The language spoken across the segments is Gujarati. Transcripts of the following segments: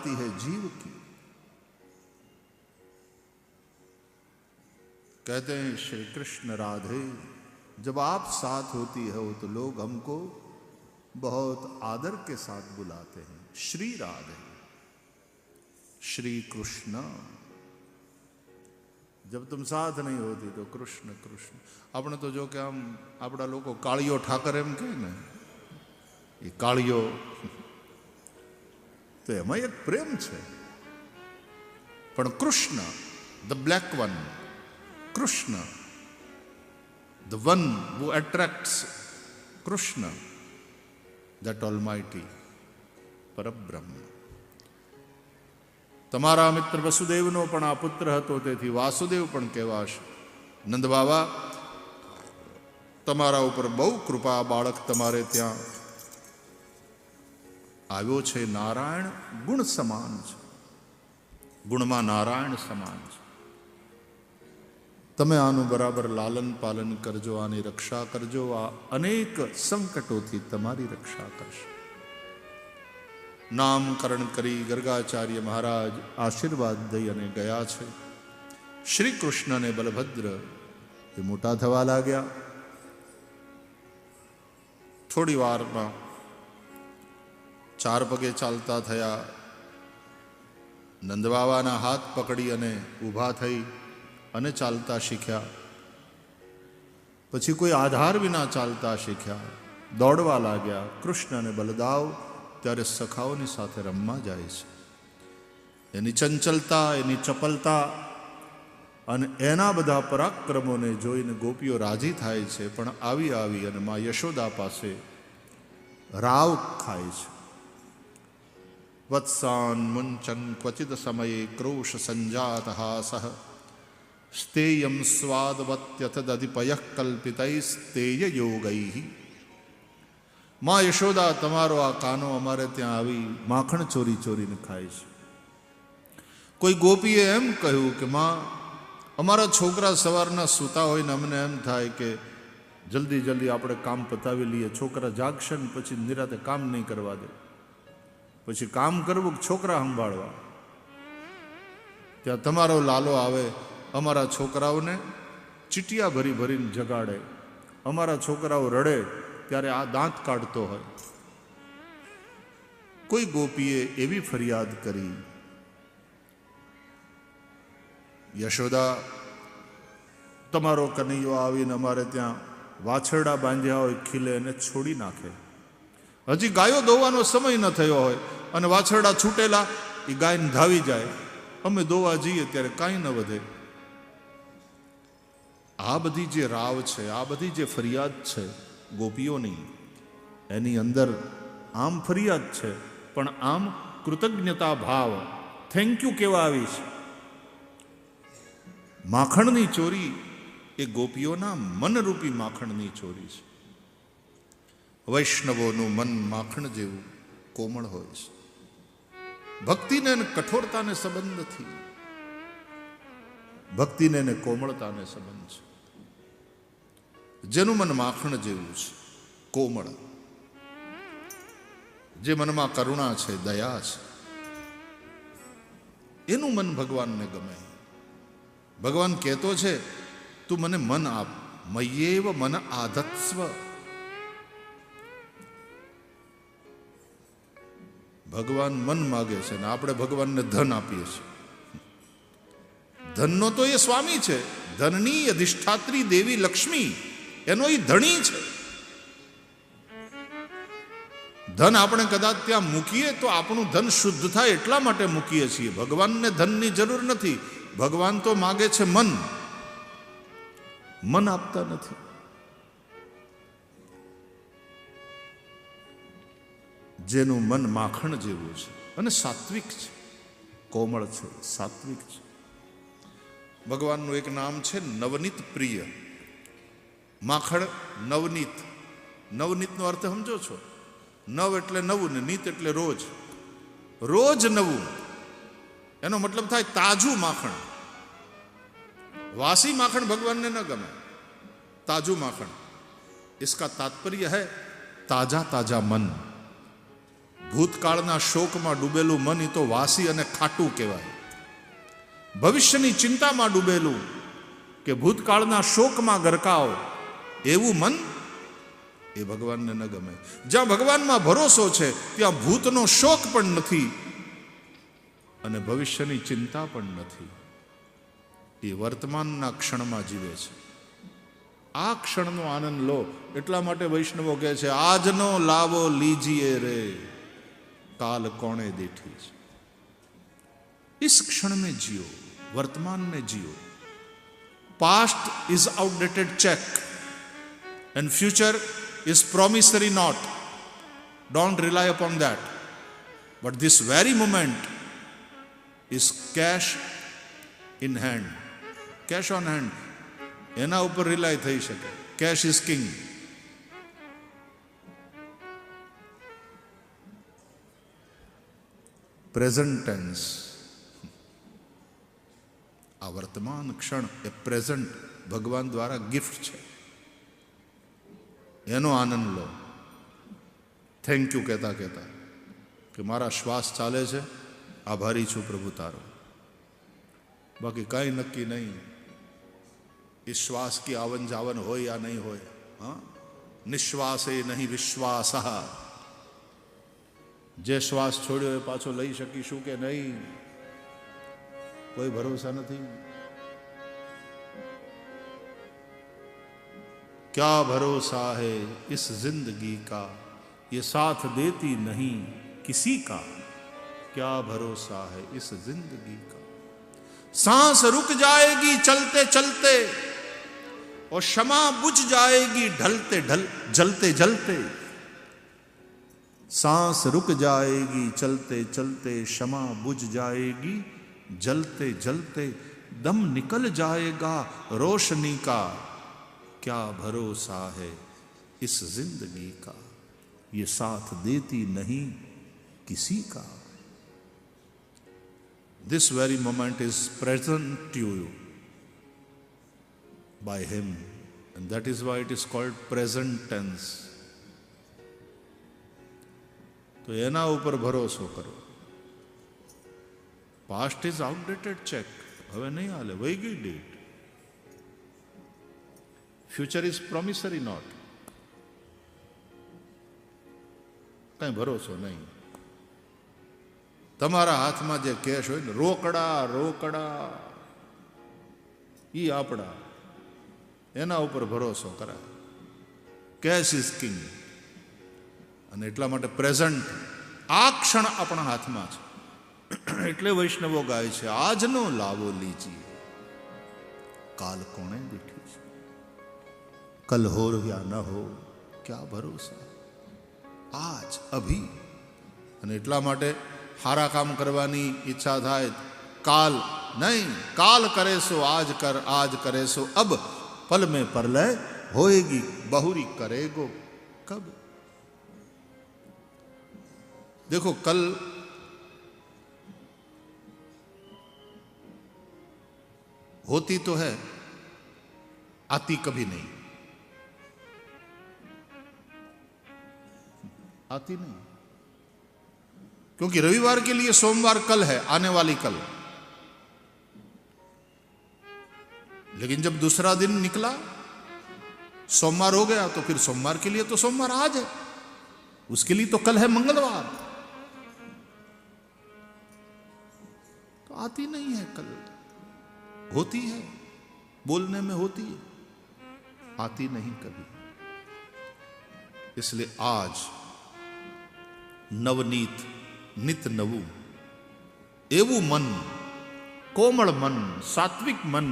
आती है जीव की कहते हैं श्री कृष्ण राधे जब आप साथ होती हो तो लोग हमको बहुत आदर के साथ बुलाते हैं श्री राधे श्री कृष्ण जब तुम साथ नहीं होती तो कृष्ण कृष्ण આપણે તો જો કે આમ આપણા લોકો કાળીઓ ઠાકર એમ કહે ને એ કાળીઓ તો એમાં એક પ્રેમ છે. પણ Krishna, the black one, Krishna, the one who attracts Krishna that all mighty પરબ્રહ્મ. તમારા મિત્ર વસુદેવનો પણ આ પુત્ર હતો, તેથી વાસુદેવ પણ કહેવાશે. નંદ બાબા તમારા ઉપર બહુ કૃપા બાળક તમારે ત્યાં આવ્યો છે નારાયણ ગુણ સમાન છે. ગુણમાં નારાયણ સમાન છે. તમે આનું બરાબર લાલન પાલન કરજો, આની રક્ષા કરજો, આ અનેક સંકટોથી તમારી રક્ષા કરશે. નામકરણ કરી ગર્ગાચાર્ય મહારાજ આશીર્વાદ દઈ અને ગયા છે. શ્રી કૃષ્ણ અને બલભદ્ર એ મોટા થવા લાગ્યા. થોડી વારમાં ચાર પગે ચાલતા થયા. નંદબાવાના હાથ પકડી અને ઊભા થઈ અને ચાલતા શીખ્યા. પછી કોઈ આધાર વિના ચાલતા શીખ્યા. દોડવા લાગ્યા. કૃષ્ણ અને બલદાવ, ત્યારે સખાઓની સાથે રમવા જાય છે. એની ચંચલતા, એની ચપલતા અને એના બધા પરાક્રમોને જોઈને ગોપીઓ રાજી થાય છે, પણ આવી આવી અને મા યશોદા પાસે રાવ ખાય છે. વત્સાન ક્વચિદ સમયે ક્રોશ સંજાત સહ સ્તેયમ સ્વાદવત્યથદધિપય યોગૈ માં યશોદા તમારો આ કાનો અમારે ત્યાં આવી માખણ ચોરી ચોરીને ખાય છે કોઈ ગોપીએ એમ કહ્યું કે માં અમારા છોકરા સવારના સૂતા હોય ને અમને એમ થાય કે જલ્દી જલ્દી આપણે કામ પતાવી લઈએ છોકરા જાગશે ને પછી નિરાતે કામ નહીં કરવા દે પછી કામ કરવું છોકરા સંભાળવા? ત્યાં તમારો લાલો આવે, અમારા છોકરાઓને ચીટિયા ભરી ભરીને જગાડે. અમારા છોકરાઓ રડે ત્યારે આ દાંત કાઢતો હોય. કોઈ ગોપીએ એવી ફરિયાદ કરી. યશોદા, તમારો કનૈયો આવીને અમારે ત્યાં વાછરડા બાંધ્યા હોય, ખીલે એને છોડી નાખે. હજી ગાયો દોવાનો સમય ન થયો હોય અને વાછરડા છૂટેલા એ ગાયને ધાવી જાય. અમે દોવા જઈએ ત્યારે કાંઈ ન વધે. આ બધી જે રાવ છે, આ બધી જે ફરિયાદ છે ગોપીઓની એની અંદર આમ ફરિયાદ છે, પણ આમ કૃતજ્ઞતા ભાવ. થેન્ક યુ કેવા આવી છે માખણની ચોરી એ ગોપીઓના મનરૂપી માખણની ચોરી છે. વૈષ્ણવોનું મન માખણ જેવું કોમળ હોય છે. ભક્તિને અને કઠોરતાને સંબંધ નથી. ભક્તિને અને કોમળતાને સંબંધ છે. જેનું મન માખણ જેવું છે, કોમળ. જે મનમાં કરુણા છે, દયા છે. એનું મન ભગવાનને ગમે. ભગવાન કહેતો છે, તું મને મન આપ, મયેવ મન આધત્સ્વ. ભગવાન મન માગે છે ને આપણે ભગવાનને ધન આપીએ છીએ. ધનનો તો એ સ્વામી છે. ધનની અધિષ્ઠાત્રી દેવી લક્ષ્મી, એનો એ ધણી છે. ધન આપણે કદાચ ત્યાં મૂકીએ તો આપણું ધન શુદ્ધ થાય એટલા માટે મૂકીએ છીએ. ભગવાનને ધનની જરૂર નથી. ભગવાન તો માગે છે મન. મન આપતા નથી. જેનું મન માખણ જેવું છે અને સાત્વિક છે કોમળ છે સાત્વિક છે ભગવાનનું એક નામ છે નવનીત પ્રિય માખણ નવનીત નવનીતનો અર્થ સમજો છો નવ એટલે નવું ને નીત એટલે રોજ રોજ નવું એનો મતલબ થાય તાજું માખણ વાસી માખણ ભગવાનને ન ગમે તાજું માખણ इसका तात्पर्य है ताजा ताजा मन ભૂતકાળના શોકમાં ડૂબેલું મન એ તો વાસી અને ખાટું કહેવાય. ભવિષ્યની ચિંતામાં ડૂબેલું કે ભૂતકાળના શોકમાં ગરકાવ, એવું મન એ ભગવાનને ન ગમે. જ્યાં ભગવાનમાં ભરોસો છે, ત્યાં ભૂતનો શોક પણ નથી અને ભવિષ્યની ચિંતા પણ નથી. એ વર્તમાનના ક્ષણમાં જીવે છે. આ ક્ષણનો આનંદ લો. એટલા માટે વૈષ્ણવો કહે છે, આજનો લાવો લીજીએ રે. काल कौने देखी इस क्षण में जियो वर्तमान में जियो past is outdated cheque and future is promissory note don't rely upon that but this very moment is cash in hand cash on hand એના ઉપર રિલાય થઈ શકે cache is king present tense આ વર્તમાન ક્ષણ એ પ્રેઝન્ટ ભગવાન દ્વારા ગિફ્ટ છે એનો આનંદ લો થેન્ક યુ કહેતા કહેતા કે મારા શ્વાસ ચાલે છે આભારી છું પ્રભુ તારો બાકી કાંઈ નક્કી નહીં એ શ્વાસ કી આવન જાવન હોય યા નહીં હોય હા નિશ્વાસે નહીં વિશ્વાસ જે શ્વાસ છોડ્યો એ પાછો લઈ શકીશું કે નહીં કોઈ ભરોસા નથી क्या भरोसा है इस जिंदगी का ये साथ देती नहीं किसी का क्या भरोसा है इस जिंदगी का सांस रुक जाएगी चलते चलते और क्षमा बुझ जाएगी ढलते ढल जलते जलते सांस रुक जाएगी, चलते चलते क्षमा बुझ जाएगी, जलते जलते दम निकल जाएगा, रोशनी का क्या भरोसा है इस ज़िंदगी का? ये साथ देती नहीं किसी का। This very moment is present to you by him and that is why it is called present tense તો એના ઉપર ભરોસો કરો. પાસ્ટ ઇઝ આઉટડેટેડ ચેક હવે નહીં હાલે, વહી ગઈ that future is promissory note કઈ ભરોસો નહીં. તમારા હાથમાં જે કેશ હોય ને, રોકડા રોકડા, ઈ આપણા એના ઉપર ભરોસો કરાય. કેશ ઇઝ કિંગ અને એટલા માટે પ્રેઝન્ટ આ ક્ષણ આપણા હાથમાં છે એટલે વૈષ્ણવો ગાય છે આજનો લાવો લીજીએ કાલ કોણે બેઠી છે કલ હો યા ન હો ક્યાં ભરોસા આજ અભી અને એટલા માટે સારા કામ કરવાની ઈચ્છા થાય કાલ નહીં કાલ કરે સો આજ કર આજ કરે સો અબ પલ में परलय होएगी बहुरी करेगो कब देखो, कल होती तो है, आती कभी नहीं। आती नहीं। क्योंकि रविवार के लिए सोमवार कल है, आने वाली कल। लेकिन जब दूसरा दिन निकला, सोमवार हो गया तो फिर सोमवार के लिए तो सोमवार आज है। उसके लिए तो कल है मंगलवार। आती नहीं है कल होती है बोलने में होती है आती नहीं कभी इसलिए आज નવનીત નિત નવું એવું મન કોમળ મન સાત્વિક મન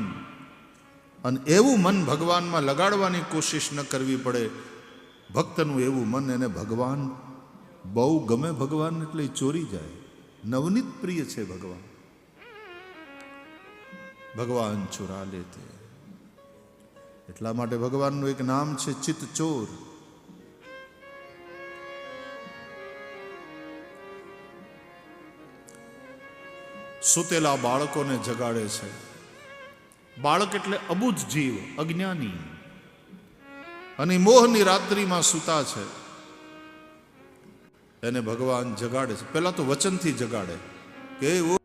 અને એવું મન ભગવાનમાં લગાડવાની કોશિશ ન કરવી પડે ભક્તનું એવું મન એને ભગવાન બહુ ગમે ભગવાન એટલે એ ચોરી જાય નવનીત પ્રિય છે ભગવાન ભગવાન ચોરા લેતે. એટલા માટે ભગવાનનું એક નામ છે ચિત્ત ચોર. સુતેલા બાળકોને જગાડે છે. બાળક એટલે અબુધ જીવ, અજ્ઞાની. અને મોહની રાત્રિમાં સૂતા છે. એને ભગવાન જગાડે છે. પહેલા તો વચનથી જગાડે. કે "એ